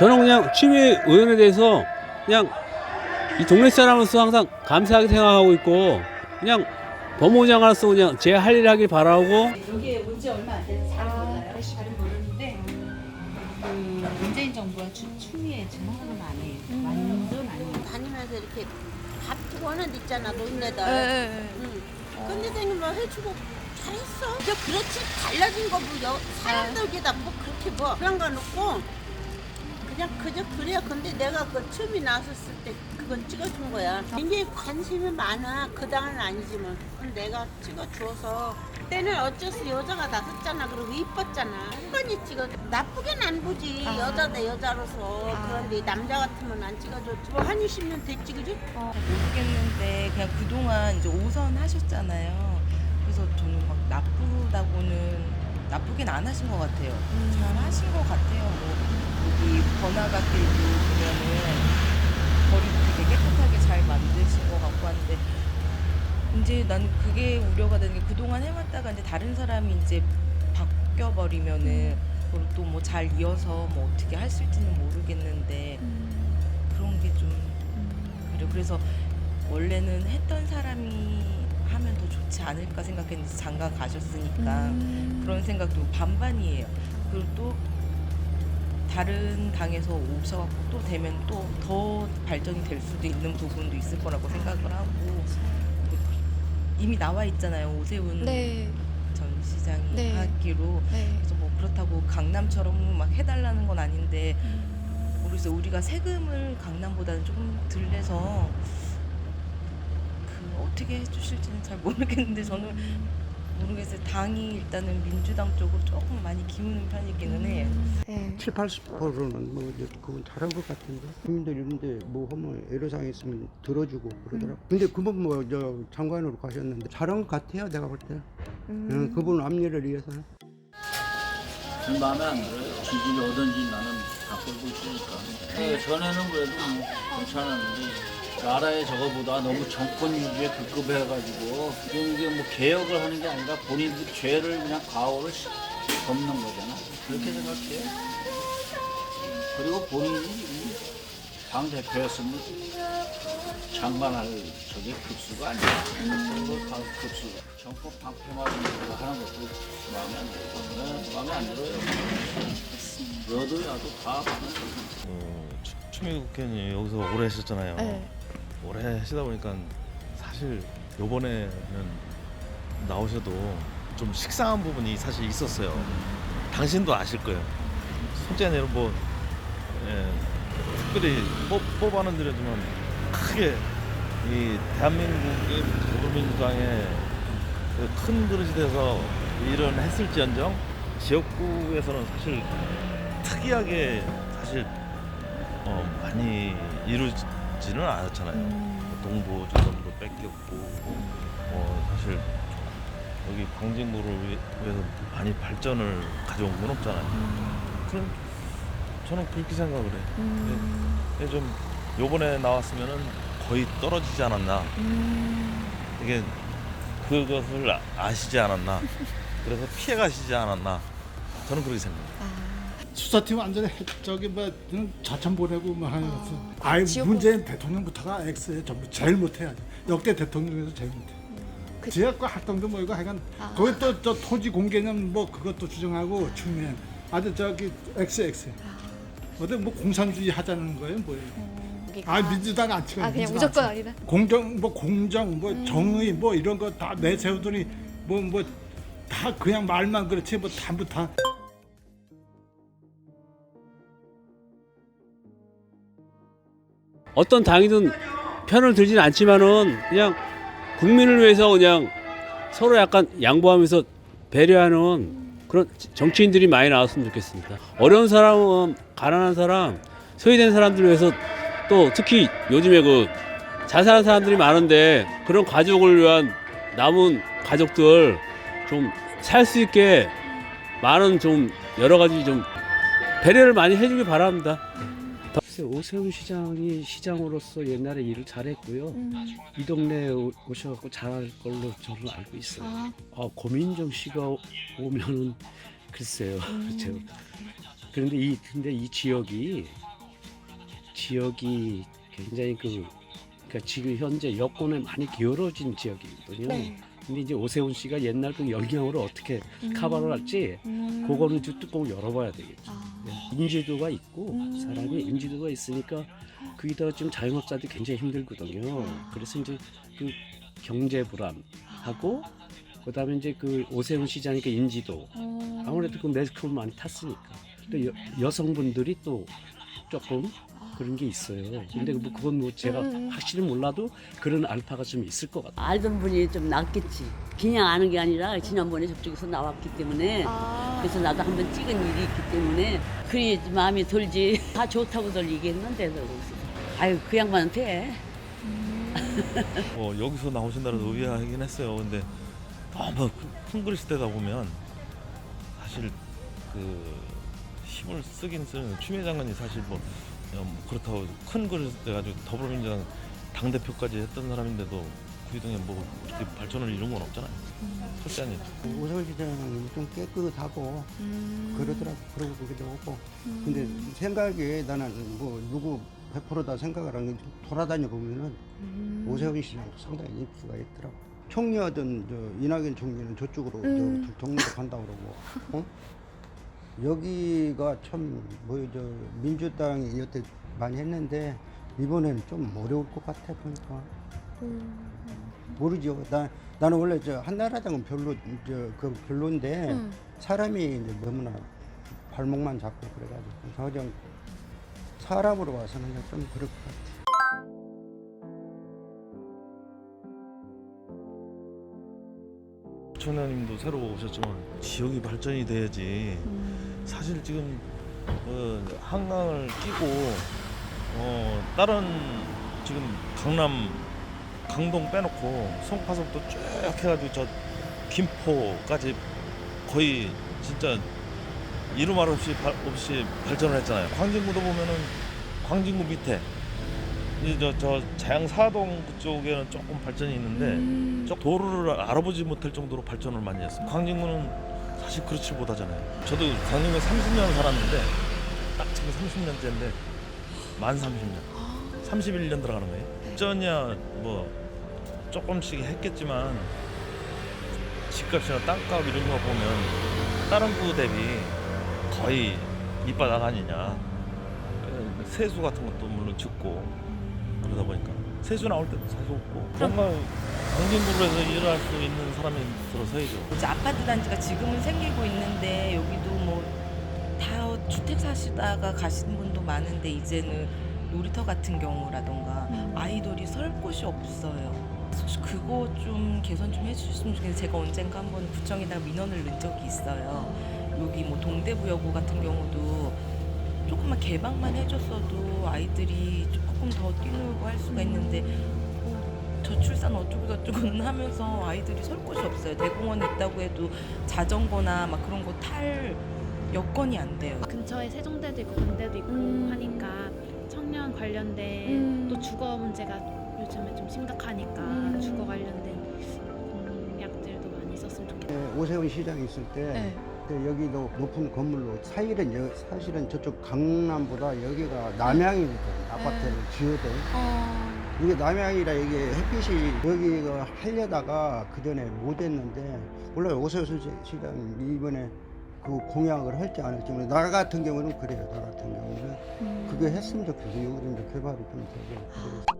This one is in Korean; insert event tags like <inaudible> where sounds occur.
저는 그냥 취미 의원에 대해서 그냥 이 동네 사람으로서 항상 감사하게 생각하고 있고 그냥 법무장으로서 그냥 제 할일 하길 바라고 여기에 온 지 얼마 안 돼서 잘 아, 몰라요. 잘은 모르는데 그 문재인 정부가 추, 추미애 증언은 아니에요. 음. 완전 아니에요. 다니면서 이렇게 밥 주고 하는 데 있잖아 노인네들 네. 응. 근데 생뭐 해주고 잘했어 저 그렇지 달라진 거뭐 사람들보다 뭐 그렇게 뭐 그런 거 놓고 그냥 그저 그래요. 근데 내가 그 처음에 나섰을 때 그건 찍어준 거야. 굉장히 관심이 많아. 그 당은 아니지만. 내가 찍어줘서. 그때는 어째서 여자가 나섰잖아. 그리고 이뻤잖아. 한번이 찍어. 나쁘게는 안 보지. 아. 여자 대 여자로서. 아. 그런데 남자 같으면 안 찍어줬지. 뭐한 20년 됐지 그지? 모르겠는데 그냥 그동안 이제 5선 하셨잖아요. 그래서 저는 막 나쁘다고는 나쁘긴 안 하신 것 같아요. 잘 하신 것 같아요. 뭐 여기 번화가길도 보면은 거리도 되게 깨끗하게 잘 만드신 것 같고 하는데 이제 난 그게 우려가 되는 게 그동안 해왔다가 이제 다른 사람이 이제 바뀌어 버리면은 그걸 또 뭐 잘 이어서 뭐 어떻게 할 수 있지는 모르겠는데 그런 게 좀 그래요. 그래서 원래는 했던 사람이 하면 더 좋지 않을까 생각했는데 장가 가셨으니까 그런 생각도 반반이에요. 그리고 또 다른 당에서 오셔갖고 또 되면 또 더 발전이 될 수도 있는 부분도 있을 거라고 생각을 하고 이미 나와 있잖아요. 오세훈 네. 전 시장이 네. 하기로 네. 그래서 뭐 그렇다고 강남처럼 막 해달라는 건 아닌데 모르겠어요. 우리가 세금을 강남보다는 조금 덜 내서 그 어떻게 해주실지는 잘 모르겠는데 저는 모르겠어요. 당이 일단은 민주당 쪽으로 조금 많이 기우는 편이기는 해요. 네. 7, 80%는 뭐 이제 그건 잘한 것 같은데 국민들 이런데 뭐 하면 애로사항 있으면 들어주고 그러더라고 근데 그분 뭐 저 장관으로 가셨는데 잘한 것 같아요 내가 볼 때. 응, 그분 앞일을 위해서는. 전 마음에 안 들어요. 지지를 얻은지 나는 바꾸고 있으니까. 그 전에는 그래도 뭐 괜찮았는데 나라의 저거보다 너무 정권 유지에 급급해가지고 이게 뭐 개혁을 하는 게 아니라 본인들 죄를 그냥 과오를 시- 덮는 거잖아. 그렇게 생각해요. 그리고 본인이 당 대표였으면 장관할 저게 급수가 아니야. 그거 다 급수. 정권 방패만 하는 것도 마음에 안 들어요. 네, 마음에 안 들어요. 여도 야도 다 마음에 안 들어요. 어, 추- 추미애 국회의원이 여기서 오래 하셨잖아요. 네. 오래 하시다 보니까 사실 요번에는 나오셔도 좀 식상한 부분이 사실 있었어요. 당신도 아실 거예요. 아니라 뭐 예, 특별히 뽑, 뽑아는 드려지만 크게 이 대한민국의 더불어민주당의 그큰 그릇이 돼서 일은 했을지언정 지역구에서는 사실 특이하게 사실 어, 많이 이루지 는 않았잖아요. 동부 주점도 뺏겼고 어, 사실 여기 광진구를 위- 위해서 많이 발전을 가져온 건 없잖아요. 그럼 저는 그렇게 생각을 해요. 근데 좀 요번에 나왔으면은 거의 떨어지지 않았나. 이게 그것을 아- 아시지 않았나. 그래서 피해 가시지 않았나. 저는 그렇게 생각해요. 수사팀 완전히 해- 저기 뭐 그냥 자천 보내고 뭐 하는 것은 아예 지역구- 문재인 대통령부터가 X에 전부 제일 못해야죠 역대 대통령에서 제일 못해 그- 지역구 활동도 뭐이고 하여간 아. 거기 또 저 토지 공개념 뭐 그것도 주장하고 추미애 아주 저기 XX 어디 뭐 공산주의 하자는 거예요 뭐예요 여기가- 아 민주당 안 찍어요 아 그냥 무조건 안 아니다. 공정 뭐 공정 뭐 정의 뭐 이런 거 다 내세우더니 뭐 뭐 다 그냥 말만 그렇지 뭐 전부 다 어떤 당이든 편을 들진 않지만은 그냥 국민을 위해서 그냥 서로 약간 양보하면서 배려하는 그런 정치인들이 많이 나왔으면 좋겠습니다. 어려운 사람은 가난한 사람, 소외된 사람들 위해서 또 특히 요즘에 그 자살한 사람들이 많은데 그런 가족을 위한 남은 가족들 좀 살 수 있게 많은 좀 여러 가지 좀 배려를 많이 해주길 바랍니다. 글쎄 오세훈 시장이 시장으로서 옛날에 일을 잘했고요. 이 동네에 오- 오셔갖고 잘할 걸로 저는 알고 있어요. 아, 아, 고민정 씨가 오- 오면은 글쎄요. <laughs> 제가 그런데 이 근데 이 지역이 지역이 굉장히 그 그러니까 지금 현재 여권에 많이 기울어진 지역이거든요. 네. 근데 이제 오세훈 씨가 옛날 그 영향으로 어떻게 커버를 할지 음. 그거는 좀 뚜껑을 열어봐야 되겠죠. 아. 네. 인지도가 있고 음. 사람이 인지도가 있으니까 거기다가 지금 자영업자들이 굉장히 힘들거든요. 아. 그래서 이제 그 경제 불안하고 그다음에 이제 그 오세훈 시장의 그 인지도 어. 아무래도 그 매스컴을 많이 탔으니까 또 여, 여성분들이 또 조금 그런 게 있어요. 근데 뭐 그건 뭐 제가 음. 확실히 몰라도 그런 알파가 좀 있을 것 같아요. 알던 분이 좀 낫겠지. 그냥 아는 게 아니라 지난번에 저쪽에서 나왔기 때문에 아. 그래서 나도 한번 찍은 일이 있기 때문에 그리 마음이 들지. <laughs> 다 좋다고들 얘기했는데 그래서 아유 그 양반한테 뭐 <laughs> 여기서 나오신다는 의아하긴 했어요. 근데 너무 큰 그릇 되다 보면 사실 그 힘을 쓰긴 쓰는 추미애 장관이 사실 뭐, 어, 뭐 그렇다고 큰 그릇 돼가지고 더불어민주당 당 대표까지 했던 사람인데도 구이동에 뭐 그렇게 발전을 이룬 건 없잖아요. 절대 아니죠. 오세훈 시장이 좀 깨끗하고 음. 그러더라고 그러고 그기도 하고 근데 생각에 나는 뭐 누구 100%다 생각을 하는 게 돌아다녀 보면은 음. 오세훈 시장도 상당히 인기가 있더라고 총리하던 저 이낙연 총리는 저쪽으로 음. 저 동네로 간다 그러고 어? 여기가 참 뭐 저 민주당이 여태 많이 했는데 이번에는 좀 어려울 것 같아 보니까 음. 모르죠. 나 나는 원래 저 한나라당은 별로 저 그 별로인데 음. 사람이 이제 너무나 발목만 잡고 그래가지고 서정 사람으로 봐서는 좀 그럴 것 같아. 부천장님도 새로 오셨지만 지역이 발전이 돼야지 사실 지금 어, 한강을 끼고 어, 다른 지금 강남 강동 빼놓고 송파서부터 쭉 해가지고 저 김포까지 거의 진짜 이루 말 없이 발, 없이 발전을 했잖아요. 광진구도 보면은 광진구 밑에 이저 저 자양 사동 그쪽에는 조금 발전이 있는데 저 도로를 알아보지 못할 정도로 발전을 많이 했어요. 광진구는 사실 그렇지 못하잖아요. 저도 광진구에 30년 살았는데 딱 지금 30년째인데 만 30년, 31년 들어가는 거예요. 전이야 뭐 조금씩 했겠지만 집값이나 땅값 이런 거 보면 다른 구 대비 거의 밑바닥 아니냐. 그 세수 같은 것도 물론 적고 그러다 보니까 세수 나올 때도 사실 없고 뭔가 광진구로 해서 일을 할수 있는 사람이 들어서야죠. 이제 아파트 단지가 지금은 생기고 있는데 여기도 뭐 다 주택 사시다가 가시는 분도 많은데 이제는 놀이터 같은 경우라던가 아이돌이 설 곳이 없어요. 사실 그거 좀 개선 좀 해주셨으면 좋겠는데 제가 언젠가 한번 구청에다가 민원을 넣은 적이 있어요. 여기 뭐 동대구여고 같은 경우도 조금만 개방만 해줬어도 아이들이 조금 더 뛰놀고 할 수가 있는데 뭐 저출산 어쩌고 저쩌고는 하면서 아이들이 설 곳이 없어요. 대공원에 있다고 해도 자전거나 막 그런 거 탈 여건이 안 돼요. 근처에 세종대도 있고 건대도 있고 음. 하니까 청년 관련된 음. 또 주거 문제가 요즘에 좀 심각하니까 음. 주거 관련된 공약들도 많이 있었으면 좋겠다. 네, 오세훈 시장이 있을 때 네. 그 여기도 높은 건물로 사실은 여, 사실은 저쪽 강남보다 여기가 남향이거든 아파트를 지어도. 어. 이게 남향이라 이게 햇빛이 여기가 하려다가 그 전에 못 했는데 몰라요 오세훈 시- 시장 이번에 그 공약을 할지 안 할지 모르- 나 같은 경우는 그래요. 나 같은 경우는. 그게 했으면 좋겠어요. 여기도 이제 개발이 좀 되고. 그래서